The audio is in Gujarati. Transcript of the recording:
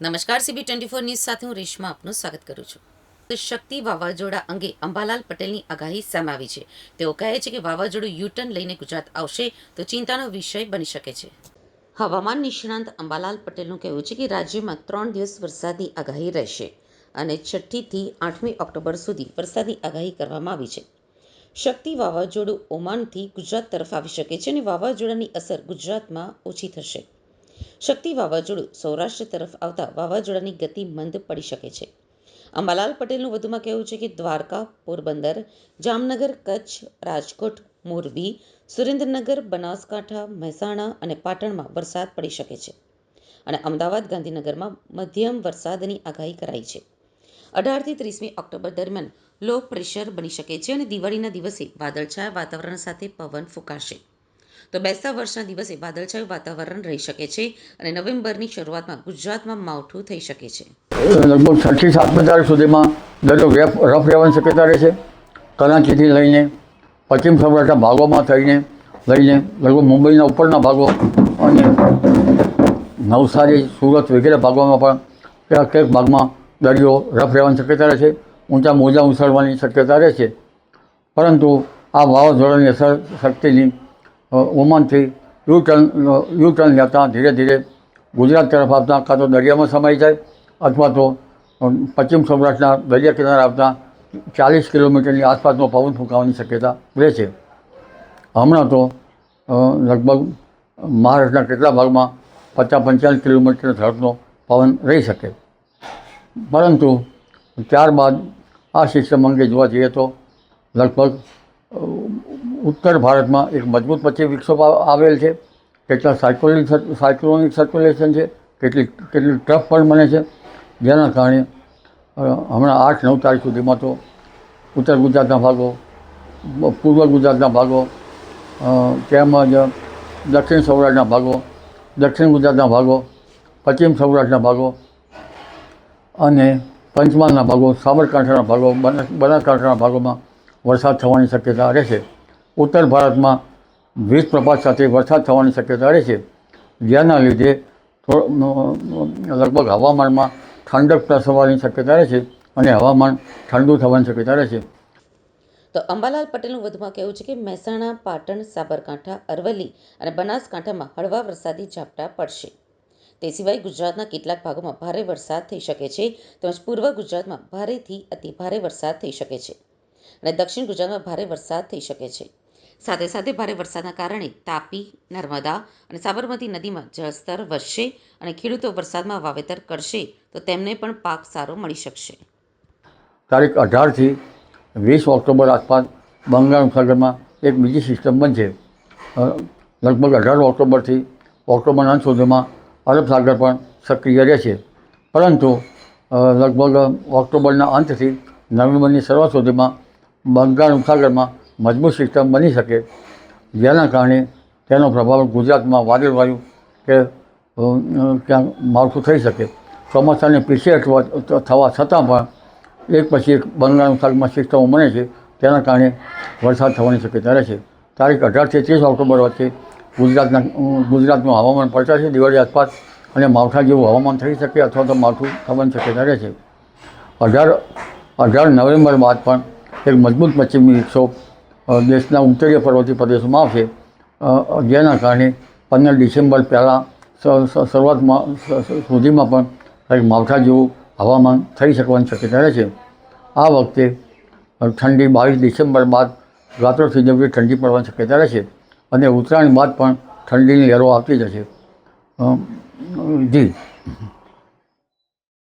નમસ્કાર સીબી ટ્વેન્ટી ફોર ન્યૂઝ સાથે હું રેશમા આપનું સ્વાગત કરું છું. શક્તિ વાવાઝોડા અંગે અંબાલાલ પટેલની આગાહી સામે આવી છે. તેઓ કહે છે કે વાવાઝોડું યુટર્ન લઈને ગુજરાત આવશે તો ચિંતાનો વિષય બની શકે છે. હવામાન નિષ્ણાંત અંબાલાલ પટેલનું કહેવું છે કે રાજ્યમાં ત્રણ દિવસ વરસાદની આગાહી રહેશે અને છઠ્ઠીથી આઠમી ઓક્ટોબર સુધી વરસાદની આગાહી કરવામાં આવી છે. શક્તિ વાવાઝોડું ઓમાનથી ગુજરાત તરફ આવી શકે છે અને વાવાઝોડાની અસર ગુજરાતમાં ઓછી થશે. શક્તિ વાવાઝોડું સૌરાષ્ટ્ર તરફ આવતા વાવાઝોડાની ગતિ મંદ પડી શકે છે. અંબાલાલ પટેલનું વધુમાં કહેવું છે કે દ્વારકા, પોરબંદર, જામનગર, કચ્છ, રાજકોટ, મોરબી, સુરેન્દ્રનગર, બનાસકાંઠા, મહેસાણા અને પાટણમાં વરસાદ પડી શકે છે અને અમદાવાદ, ગાંધીનગરમાં મધ્યમ વરસાદની આગાહી કરાઈ છે. અઢારથી ત્રીસમી ઓક્ટોબર દરમિયાન લો પ્રેશર બની શકે છે અને દિવાળીના દિવસે વાદળછાયા વાતાવરણ સાથે પવન ફૂંકાશે. તો બેસતા વર્ષના દિવસે વાદળછાયું વાતાવરણ રહી શકે છે અને નવેમ્બરની શરૂઆતમાં ગુજરાતમાં માવઠું થઈ શકે છે. લગભગ છઠ્ઠી સાતમી તારીખ સુધીમાં દરિયો રફ રહેવાની શક્યતા રહેશે કરાચીથી લઈને પશ્ચિમ સૌરાષ્ટ્રના ભાગોમાં થઈને લઈને લગભગ મુંબઈના ઉપરના ભાગો અને નવસારી, સુરત વગેરે ભાગોમાં પણ ક્યાંક ક્યાંક ભાગમાં દરિયો રફ રહેવાની શક્યતા રહેશે ઊંચા મોજા ઉછળવાની શક્યતા રહેશે પરંતુ આ વાવાઝોડાની અસર શક્તિની ઓમાનથી યુ ટર્ન યુ ટર્ન લેતા ધીરે ધીરે ગુજરાત તરફ આવતા કાં તો દરિયામાં સમાઈ જાય અથવા તો પશ્ચિમ સૌરાષ્ટ્રના દરિયા કિનારે આવતા ચાલીસ કિલોમીટરની આસપાસનો પવન ફૂંકાવાની શક્યતા રહે છે. હમણાં તો લગભગ મહારાષ્ટ્રના કેટલા ભાગમાં પચાસ પંચાવન કિલોમીટર ઝડપનો પવન રહી શકે. પરંતુ ત્યારબાદ આ સિસ્ટમ અંગે જોવા જઈએ તો લગભગ ઉત્તર ભારતમાં એક મજબૂત પછી વિક્ષોભ આવેલ છે. કેટલા સાયકોલિક સાયક્લોનિક સર્ક્યુલેશન છે કેટલી કેટલી ટ્રફ પણ બને છે. જેના કારણે હમણાં આઠ, નવ તારીખ સુધીમાં તો ઉત્તર ગુજરાતના ભાગો પૂર્વ ગુજરાતના ભાગો તેમજ દક્ષિણ સૌરાષ્ટ્રના ભાગો, દક્ષિણ ગુજરાતના ભાગો, પશ્ચિમ સૌરાષ્ટ્રના ભાગો અને પંચમહાલના ભાગો, સાબરકાંઠાના ભાગો બનાસ બનાસકાંઠાના ભાગોમાં વરસાદ થવાની શક્યતા રહેશે. ઉત્તર ભારતમાં વીજ પ્રપાત સાથે વરસાદ થવાની શક્યતા રહેશે. જેના લીધે લગભગ હવામાનમાં ઠંડક પ્રસરવાની શક્યતા રહેશે અને હવામાન ઠંડુ થવાની શક્યતા રહેશે. તો અંબાલાલ પટેલનું વધુમાં કહેવું છે કે મહેસાણા, પાટણ, સાબરકાંઠા, અરવલ્લી અને બનાસકાંઠામાં હળવા વરસાદી ઝાપટા પડશે. તે સિવાય ગુજરાતના કેટલાક ભાગોમાં ભારે વરસાદ થઈ શકે છે. તેમજ પૂર્વ ગુજરાતમાં ભારેથી અતિ ભારે વરસાદ થઈ શકે છે. અને દક્ષિણ ગુજરાતમાં ભારે વરસાદ થઈ શકે છે. સાથે સાથે ભારે વરસાદના કારણે તાપી, નર્મદા અને સાબરમતી નદીમાં જળસ્તર વધશે અને ખેડૂતો વરસાદમાં વાવેતર કરશે તો તેમને પણ પાક સારો મળી શકશે. તારીખ અઢારથી વીસ ઓક્ટોબર આસપાસ બંગાળ સાગરમાં એક બીજી સિસ્ટમ બનશે. લગભગ અઢાર ઓક્ટોબરથી ઓક્ટોબરના અંત સુધીમાં અરબ સાગર પણ સક્રિય રહેશે. પરંતુ લગભગ ઓક્ટોબરના અંતથી નવેમ્બરની શરૂઆત સુધીમાં બંગાળ ઉપસાગરમાં મજબૂત સિસ્ટમ બની શકે. જેના કારણે તેનો પ્રભાવ ગુજરાતમાં વાદળ વાયુ કે ક્યાંક માવઠું થઈ શકે. ચોમાસાને પીછે થવા છતાં પણ એક પછી એક બંગાળ ઉપસાગરમાં સિસ્ટમો બને છે. તેના કારણે વરસાદ થવાની શક્યતા રહેશે તારીખ અઢારથી ત્રીસ ઓક્ટોબર વચ્ચે ગુજરાતના ગુજરાતનું હવામાન પલટાશે. દિવાળી આસપાસ અને માવઠા જેવું હવામાન થઈ શકે અથવા તો માવઠું થવાની શક્યતા રહેશે અઢાર અઢાર નવેમ્બર બાદ પણ એક મજબૂત પશ્ચિમી વિક્ષોભ દેશના ઉત્તરીય પર્વતીય પ્રદેશોમાં આવશે. જેના કારણે પંદર ડિસેમ્બર પહેલાં શરૂઆતમાં સુધીમાં પણ કંઈક માવઠા જેવું હવામાન થઈ શકવાની શક્યતા રહે છે. આ વખતે ઠંડી બાવીસ ડિસેમ્બર બાદ રાત્રોથી જબરી ઠંડી પડવાની શક્યતા રહેશે અને ઉત્તરાયણ બાદ પણ ઠંડીની લહેરો આવતી જશે જી.